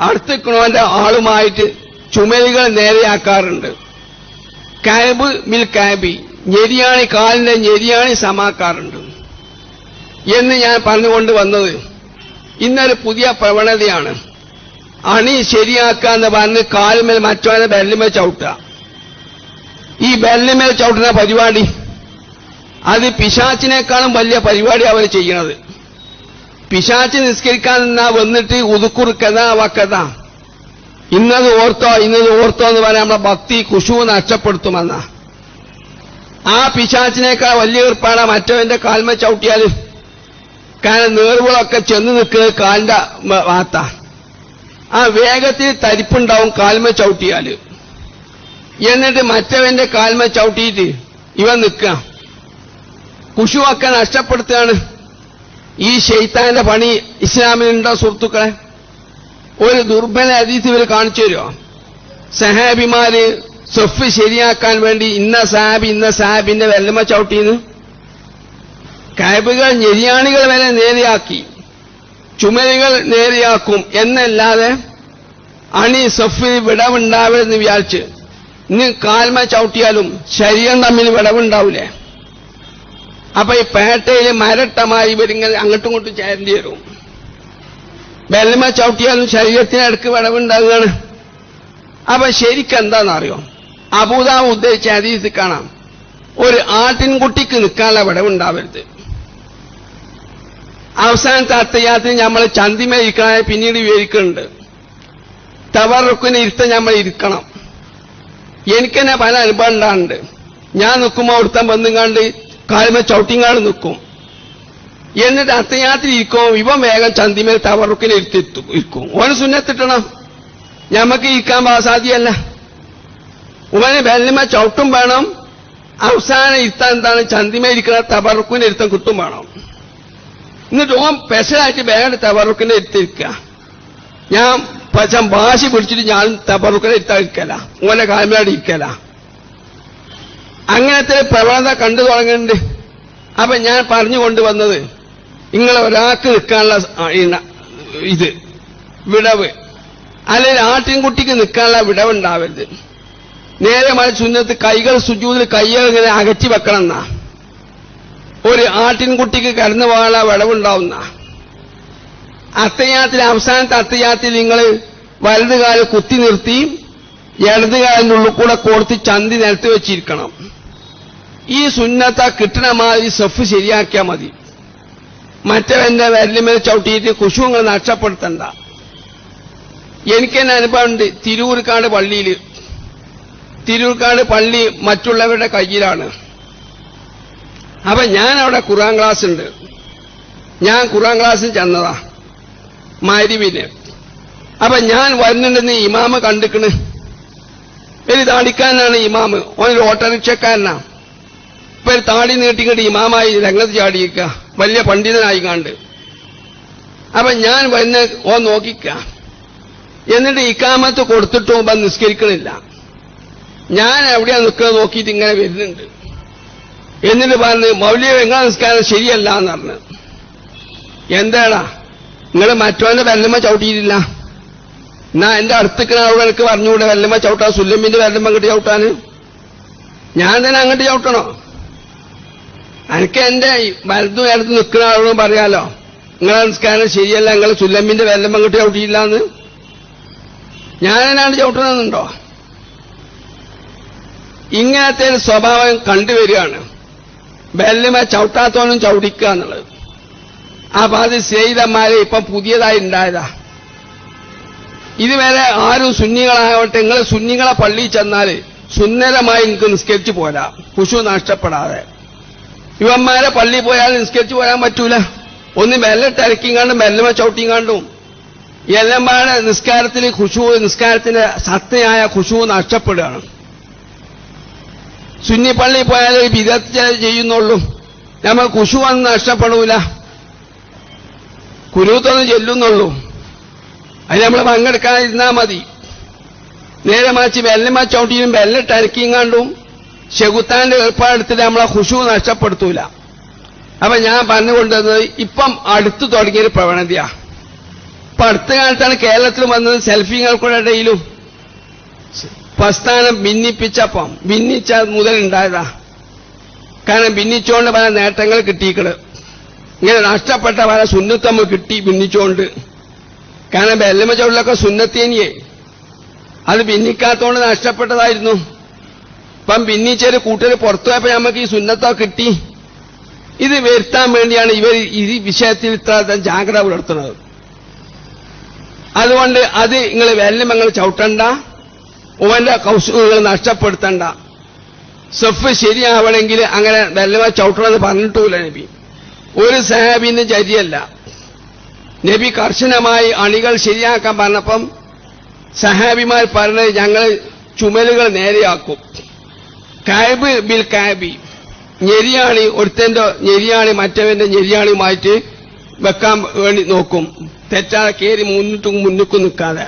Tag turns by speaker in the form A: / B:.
A: അടുത്തിക്കണോന്റെ ആളുമായിട്ട് ചുമലുകൾ നേരെയാക്കാറുണ്ട്. Cab mill Kabi ഞെരിയാണി കാലിന്റെ ഞെരിയാണി സമാക്കാറുണ്ട്. എന്ന് ഞാൻ പറഞ്ഞുകൊണ്ട് വന്നത് ഇന്നൊരു പുതിയ പ്രവണതയാണ്. അണി ശരിയാക്കുക എന്ന് പറഞ്ഞ് കാലുമേൽ മറ്റോനെ ബെല്ലുമേൽ ചവിട്ടുക. ഈ ബെല്ലുമേൽ ചവിട്ടുന്ന പരിപാടി അത് പിശാച്ചിനേക്കാളും വലിയ പരിപാടി അവർ ചെയ്യണത് പിശാച്ച് നിസ്കരിക്കാൻ നിന്നാ വന്നിട്ട് ഉതുക്കുറുക്കത വക്കത ഇന്നത് ഓർത്തോ ഇന്നത് ഓർത്തോ എന്ന് പറയാൻ നമ്മളെ ഭക്തി കുശു നഷ്ടപ്പെടുത്തുമെന്ന ആ പിശാച്ചിനേക്കാൾ വലിയ ഏർപ്പാടാ മറ്റവന്റെ കാൽമ ചവിട്ടിയാൽ കാരണം നേർവുകളൊക്കെ ചെന്ന് നിൽക്കുന്നത് കാലിന്റെ ഭാഗത്ത. ആ വേഗത്തിൽ തരിപ്പുണ്ടാവും കാൽമ ചവിട്ടിയാൽ. എന്നിട്ട് മറ്റവന്റെ കാൽമ ചവിട്ടിയിട്ട് ഇവൻ നിൽക്കുക കുശുവൊക്കെ നഷ്ടപ്പെടുത്തുകയാണ്. ഈ ഷെയ്ത്താന്റെ പണി ഇസ്ലാമിലുണ്ടോ സുഹൃത്തുക്കളെ? ഒരു ദുർബല അതീതി ഇവർ കാണിച്ചു തരുമോ സഹാബിമാര് സൊഫ് ശരിയാക്കാൻ വേണ്ടി ഇന്ന സാബി ഇന്ന സാബിന്റെ വെല്ലമ ചവിട്ടിന്ന് കാബുകൾ ഞെരിയാണികൾ വരെ നേരെയാക്കി. ചുമലുകൾ നേരെയാക്കും എന്നല്ലാതെ അണി സൊഫിൽ വിടവുണ്ടാവരുതെന്ന് വിചാരിച്ച് ഇന്ന് കാൽമ ചവിട്ടിയാലും ശരീരം തമ്മിൽ വിടവുണ്ടാവില്ലേ അപ്പൊ ഈ പേട്ടയിൽ മരട്ടമായി ഇവരിങ്ങനെ അങ്ങോട്ടും ഇങ്ങോട്ടും ചേരേണ്ടി വരും. വെള്ളമ ചവിട്ടിയാലും ശരീരത്തിനടുക്ക് വിടവുണ്ടാകുകയാണ്. അപ്പൊ ശരിക്കെന്താണെന്നറിയോ അബൂതാവ് ഉദ്ദേശിച്ച ഹദീസിൽ കാണാം. ഒരു ആട്ടിൻകുട്ടിക്ക് നിൽക്കാനുള്ള വിടവുണ്ടാവരുത്. അവസാനത്തെ അത്തയ്യാത്തിന് നമ്മൾ ചന്തിമ ഇരിക്കണ പിന്നീട് വിവരിക്കുന്നുണ്ട്. തവറുക്കിന് ഇരുത്ത നമ്മൾ ഇരിക്കണം. എനിക്ക് തന്നെ പല അനുഭവം ഉണ്ടാകുന്നുണ്ട്. ഞാൻ നിൽക്കുമ്പോൾ അവിടുത്തെ ബന്ധം കണ്ട് കാലുമ ചവിട്ടിങ്ങാട് നിൽക്കും. എന്നിട്ട് അത്തയാത്തിൽ ഇരിക്കും ഇവൻ വേഗം ചന്തിമേൽ തവറുക്കിൽ ഇരുത്തി ഇരിക്കും. ഓന് സുന്നത്തിട്ടണം ഞമ്മക്ക് ഇരിക്കാൻ സാധ്യല്ല ഉവന് വെല്ലുമ ചവിട്ടും വേണം. അവസാനം ഇരുത്താൻ എന്താണ്? ചന്തിമേ ഇരിക്കുന്ന തവറുക്കിന് ഇരുത്തം കിട്ടും വേണം. എന്നിട്ട് ഓൻ പെസലായിട്ട് വേഗം തവറുക്കിന്റെ ഇരുത്തിരിക്കുക. ഞാൻ പച്ചം വാശി പിടിച്ചിട്ട് ഞാൻ തബറുക്കനെ ഇരുത്താതിരിക്കല. ഓനെ കാൽമേടെ ഇരിക്കല. അങ്ങനത്തെ പ്രവണത കണ്ടു തുടങ്ങുന്നുണ്ട്. അപ്പൊ ഞാൻ പറഞ്ഞു കൊണ്ടുവന്നത് നിങ്ങൾ ഒരാൾക്ക് നിൽക്കാനുള്ള ഇത് വിടവ്. അല്ലെങ്കിൽ ആട്ടിൻകുട്ടിക്ക് നിൽക്കാനുള്ള വിടവുണ്ടാവരുത്. നേരെ മറിച്ച് സുന്നത്ത് കൈകൾ സുജൂതിൽ കൈകൾ ഇങ്ങനെ അകറ്റി വെക്കണം എന്നാ ഒരു ആട്ടിൻകുട്ടിക്ക് കടന്നു പോകാനുള്ള വിടവുണ്ടാവുന്ന. അത്തയാത്തിൽ അവസാനത്തെ അത്തയാത്തിൽ നിങ്ങൾ വലതുകാൽ കുത്തി നിർത്തി ഇടത് കാലിന്റെ ഉള്ളിൽ കൂടെ കൊടുത്ത് ചന്തി നിരത്തി വെച്ചിരിക്കണം. ഈ സുന്നത്ത കിട്ടണ മാതിരി സെഫ് ശരിയാക്കിയാൽ മതി. മറ്റവന്റെ വിരലിമേൽ ചവിട്ടിയിട്ട് കുശുങ്ങൾ നഷ്ടപ്പെടുത്തണ്ട. എനിക്ക് തന്നെ അനുഭവമുണ്ട് തിരൂർക്കാട് പള്ളിയിൽ തിരൂർക്കാട് പള്ളി മറ്റുള്ളവരുടെ കയ്യിലാണ്. അപ്പൊ ഞാൻ അവിടെ ഖുറാൻ ക്ലാസ് ഉണ്ട്. ഞാൻ ഖുറാൻ ക്ലാസ്സിൽ ചെന്നതാ. മരുവിന് അപ്പൊ ഞാൻ വരുന്നുണ്ടെന്ന് ഇമാമ കണ്ടിക്കണ്. ഒരു താടിക്കാരനാണ് ഇമാമ്. ഓനൊരു ഓട്ടോറിക്ഷക്കാരനാ. ഇപ്പൊ ഒരു താടി നീട്ടിക്കിട്ട് ഇമാമായി രംഗത്ത് ചാടിയിക്ക. വലിയ പണ്ഡിതനായി കണ്ട്. അപ്പൊ ഞാൻ വന്ന് ഓ നോക്കിക്ക. എന്നിട്ട് ഇക്കാമത്ത് കൊടുത്തിട്ടും ഇപ്പം നിസ്കരിക്കണില്ല. ഞാൻ എവിടെയാ നിൽക്കുന്നത് നോക്കിയിട്ട് ഇങ്ങനെ വരുന്നുണ്ട്. എന്നിട്ട് പറഞ്ഞ് മൗലിയ എങ്ങനെ നിസ്കാരം ശരിയല്ല എന്ന് പറഞ്ഞു. എന്താടാ? നിങ്ങൾ മറ്റോന്റെ വെല്ലമ്മ ചവിട്ടിയിട്ടില്ല. എന്നാ എന്റെ അടുത്തേക്ക് അവിടെ എനിക്ക് പറഞ്ഞുകൂടെ? വല്ലമ്മ ചവിട്ടാ സുല്ലമ്മിന്റെ വല്ലമ്മ അങ്ങോട്ട് ചവിട്ടാന് ഞാൻ തന്നെ അങ്ങോട്ട് ചവിട്ടണോ. എനിക്ക് എന്റെ വലതും ഇടത്ത് നിൽക്കുന്ന ആളോടും പറയാലോ നിങ്ങളെ നിസ്കാരം ശരിയല്ല നിങ്ങൾ സുല്ലമ്മിന്റെ വല്ലമ്മ അങ്ങോട്ട് ചവിട്ടിയില്ല എന്ന് ഞാൻ തന്നെയാണ് ചവിട്ടണമെന്നുണ്ടോ? ഇങ്ങനത്തെ ഒരു സ്വഭാവം കണ്ടുവരികയാണ്. വല്ലമ്മ ചവിട്ടാത്തോനും ചവിടിക്കുക എന്നുള്ളത്. അപ്പൊ അത് ചെയ്തന്മാരെ ഇപ്പം പുതിയതായി ഉണ്ടായതാ. ഇതുവരെ ആരും സുന്നികളാകട്ടെ നിങ്ങൾ സുന്നികളെ പള്ളിയിൽ ചെന്നാൽ സുന്ദരമായി നിങ്ങൾക്ക് നിസ്കരിച്ചു പോരാ കുശു നഷ്ടപ്പെടാതെ. ഇവന്മാരെ പള്ളി പോയാൽ നിസ്കരിച്ചു പോരാൻ പറ്റൂല. ഒന്ന് മെല്ലെ തിരക്കിയും കണ്ടും മെല്ലമ ചവിട്ടിയും കണ്ടും എല്ലമ്മാരുടെ നിസ്കാരത്തിൽ ഖുശു നിസ്കാരത്തിന്റെ സത്യയായ ഖുശു നഷ്ടപ്പെടുകയാണ്. സുന്നി പള്ളി പോയാൽ വിദഗ്ധ ചെയ്യുന്നുള്ളൂ. നമ്മൾ കുശു വന്ന് നഷ്ടപ്പെടൂല. കുരുത്തൊന്നും ചെല്ലുന്നുള്ളൂ. അതിന് നമ്മൾ പങ്കെടുക്കാതിരുന്നാ മതി. നേരെ മാച്ച് വെല്ലമാ ചവിട്ടിയും വെല്ലിട്ടരക്കിയും കണ്ടും ചെകുത്താന്റെ ഏർപ്പാടെടുത്തിട്ട് നമ്മളെ ഹുഷു നഷ്ടപ്പെടുത്തൂല. അപ്പൊ ഞാൻ പറഞ്ഞുകൊണ്ടിരുന്നത് ഇപ്പം അടുത്തു തുടങ്ങിയൊരു പ്രവണതയാ. ഇപ്പൊ അടുത്ത കാലത്താണ് കേരളത്തിൽ വന്നത് സെൽഫിങ്ങൾക്കുള്ള ഇടയിലും പ്രസ്ഥാനം ഭിന്നിപ്പിച്ചപ്പം ഭിന്നിച്ച മുതൽ ഉണ്ടായതാ. കാരണം ഭിന്നിച്ചുകൊണ്ട് പല നേട്ടങ്ങൾ കിട്ടിയിക്കണ്. ഇങ്ങനെ നഷ്ടപ്പെട്ട പല സുന്നത്തമ്മ കിട്ടി ഭിന്നിച്ചുകൊണ്ട് കാരണം ബെല്ലമ്മ ചുവടിലൊക്കെ സുന്നത്തേനിയെ. അത് ഭിന്നിക്കാത്തോണ്ട് നഷ്ടപ്പെട്ടതായിരുന്നു. ഇപ്പം ഭിന്നിച്ചൊരു കൂട്ടർ പുറത്തു പോയപ്പോ നമുക്ക് ഈ സുന്നത്തോ കിട്ടി. ഇത് വരുത്താൻ വേണ്ടിയാണ് ഇവർ ഈ വിഷയത്തിൽ ഇത്ര ജാഗ്രത പുലർത്തുന്നത്. അതുകൊണ്ട് അത് നിങ്ങൾ വെല്ലമങ്ങൾ ചവിട്ടണ്ട. ഓന്റെ കൗശലങ്ങൾ നഷ്ടപ്പെടുത്തണ്ട. സെഫ് ശരിയാവണമെങ്കിൽ അങ്ങനെ വെല്ലമ ചവിട്ടണമെന്ന് പറഞ്ഞിട്ടില്ല നബി. ഒരു സഹാബിന്റെ ചര്യല്ല നബി കർശനമായി അണികൾ ശരിയാക്കാൻ പറഞ്ഞപ്പം സഹാബിമാർ പറഞ്ഞത് ഞങ്ങൾ ചുമലുകൾ നേരെയാക്കും. Cab bill Kabi. ഞെരിയാണി ഒരുത്തന്റെ ഞെരിയാണി മറ്റവന്റെ ഞെരിയാണിയുമായിട്ട് വെക്കാൻ വേണ്ടി നോക്കും. തെറ്റാതെ കയറി മുന്നിട്ടും മുന്നിക്കും നിൽക്കാതെ.